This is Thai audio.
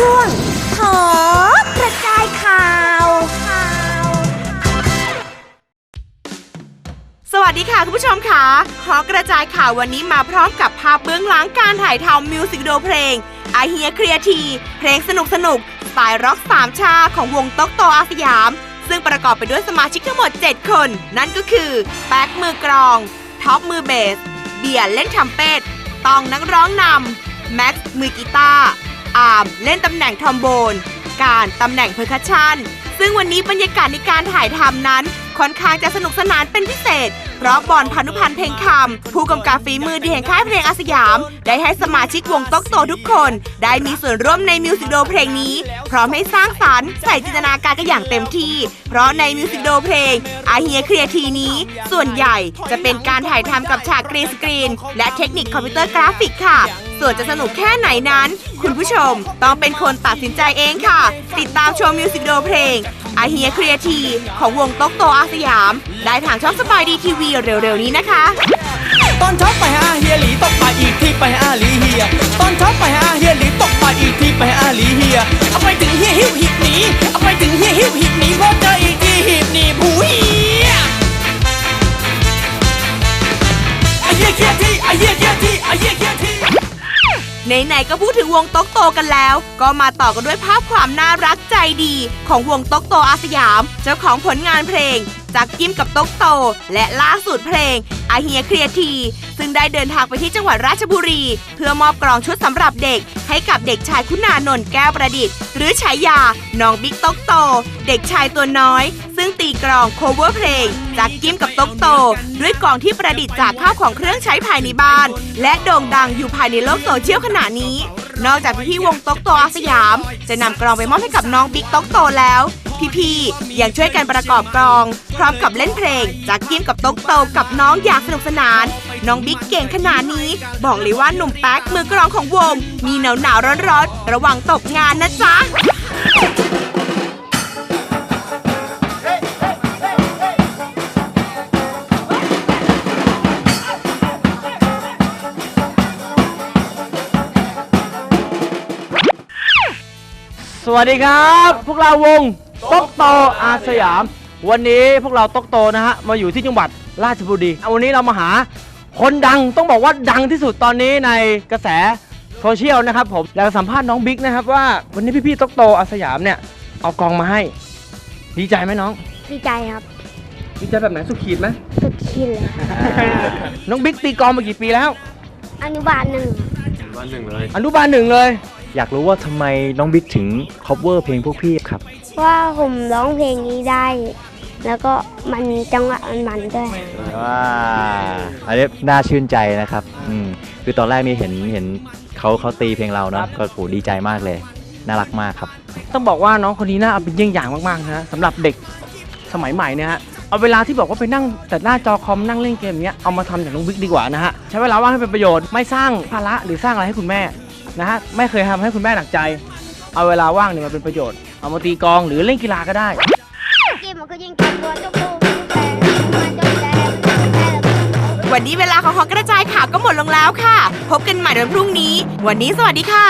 ช่วงขอกระจายข่าว สวัสดีค่ะคุณผู้ชมค่ะขอกระจายข่าววันนี้มาพร้อมกับภาพเบื้องหลังการถ่ายทำมิวสิกวิดีโอเพลงไอเฮียเคลียทีเพลงสนุกสนุกสไตล์ร็อกสามชาของวงต๊อกโตอาสยาม ซึ่งประกอบไปด้วยสมาชิกทั้งหมด 7 คน นั่นก็คือแป๊กมือกรอง ท็อปมือเบส เบียร์เล่นทำเป็ดตองนักร้องนำแม็กซ์มือกีตาร์ อาร์มเล่นตำแหน่งทอมโบน การตำแหน่งเพอร์คัชชันซึ่งวันนี้บรรยากาศในการถ่ายทำนั้น ค่อนข้างจะสนุกสนานเป็นพิเศษ เพราะบอลพานุพันธ์เพลงคำผู้กำกับฝีมือดีแห่งค่ายเพลงอาสยาม ได้ให้สมาชิกวงต๊กโตทุกคน ได้มีส่วนร่วมในมิวสิกวิดีโอเพลงนี้ พร้อมให้สร้างสรรค์ใส่จินตนาการกันอย่างเต็มที่ เพราะในมิวสิกวิดีโอเพลงอาเฮียเคลียทีนี้ ส่วนใหญ่จะเป็นการถ่ายทำกับฉากกรีนสกรีน และเทคนิคคอมพิวเตอร์กราฟิกค่ะ ส่วนจะสนุกแค่ไหนนั้น คุณผู้ชมต้องเป็นคนตัดสินใจเองค่ะ ติดตามชมมิวสิกวิดีโอเพลงอาเฮียคลียทีของวงต๊อกโตอาสยาม ได้ทางช่องสปายดีทีวีเร็วๆนี้นะคะ ตอนเช้าไปหาเฮียหลีตกปลาอีกที่ไปหาหลีเฮีย ตอนเช้าไปหาเฮียหลีตกปลาอีกที่ไปหาหลีเฮีย เอาไปถึงเฮียหิวหิบหนีเอาไปถึงเฮียหิวหิบ ไหนๆก็พูดถึงวงต๊กโตกันแล้ว ก็มาต่อกันด้วยภาพความน่ารักใจดี ของวงต๊กโตอาสยาม เจ้าของผลงานเพลง จากกิมกับต๊กโต และล่าสุดเพลงอาเฮียเคลียที ซึ่งได้เดินทางไปที่จังหวัดราชบุรี เพื่อมอบกลองชุดสำหรับเด็ก ให้กับเด็กชายคุณานนท์แก้วประดิษฐ์ หรือฉายาน้องบิ๊กต๊กโต เด็กชายตัวน้อย ซึ่งตีกลองโคเวอร์เพลง จากกิมกับต๊กโต ด้วยกลองที่ประดิษฐ์จากข้าวของเครื่องใช้ภายในบ้าน และโด่งดังอยู่ภายในโลกโซเชียลขณะนี้นอกจากพี่วงต๊กโตอาสยาม จะนำกลองไปมอบให้กับน้องบิ๊กต๊กโตแล้ว พี่ๆ ยังช่วยกันประกอบกลอง พร้อมกับเล่นเพลง จากกิมกับต๊กโตกับน้องอยางสนุกสนาน น้องบิ๊กเก่งขนาดนี้ บอกเลยว่าหนุ่มแป๊กมือกลองของวง มีหนาวหนาวร้อนร้อนๆระวังตกงานนะจ๊ะสวัสดีครับ พวกเราวง ตกโตอาสยาม วันนี้พวกเราตกโตนะฮะมาอยู่ที่จังหวัดราชบุรีเอาวันนี้เรามาหา คนดังต้องบอกว่าดังที่สุดตอนนี้ในกระแสโซเชียลนะครับผมอยากจะสัมภาษณ์น้องบิ๊กนะครับว่าวันนี้พี่ๆตกโตอาสยามเนี่ยเอากองมาให้ ดีใจไหมน้องดีใจครับดีใจแบบไหนสุดขีดไหมสุดขีดเลยครับน้องบิ๊กตีกลองมากี่ปีแล้ว อนุบาลหนึ่งอนุบาลหนึ่งเลย อยากรู้ว่าทำไมน้องบิ๊กถึง cover เพลงพวกพี่ครับ ว่าผมร้องเพลงนี้ได้ แล้วก็มันจังหวะมันมันด้วย ว้าอันนี้น่าชื่นใจนะครับอืมคือตอนแรกนี่เห็นเห็นเขาเขาตีเพลงเราเนาะก็โหดีใจมากเลย น่ารักมากครับ ต้องบอกว่าน้องคนนี้น่าเอาเป็นเยี่ยงอย่างมากๆนะฮะสำหรับเด็กสมัยใหม่เนี่ยฮะเอาเวลาที่บอกว่าไปนั่งแต่หน้าจอคอมนั่งเล่นเกมอย่างเงี้ยเอามาทำอย่างน้องบิ๊กดีกว่านะฮะใช้เวลาว่างให้เป็นประโยชน์ไม่สร้างภาระหรือสร้างอะไรให้คุณแม่นะฮะไม่เคยทำให้คุณแม่หนักใจ เอาเวลาว่างเนี่ยมาเป็นประโยชน์ เอามาตีกองหรือเล่นกีฬาก็ได้กมมันก็ยิงกันตัวเจ้าคู่แต่มันจะแต่แต่วันนี้เวลาของหอกระจายข่าวก็หมดลงแล้วค่ะ พบกันใหม่วันพรุ่งนี้ วันนี้สวัสดีค่ะ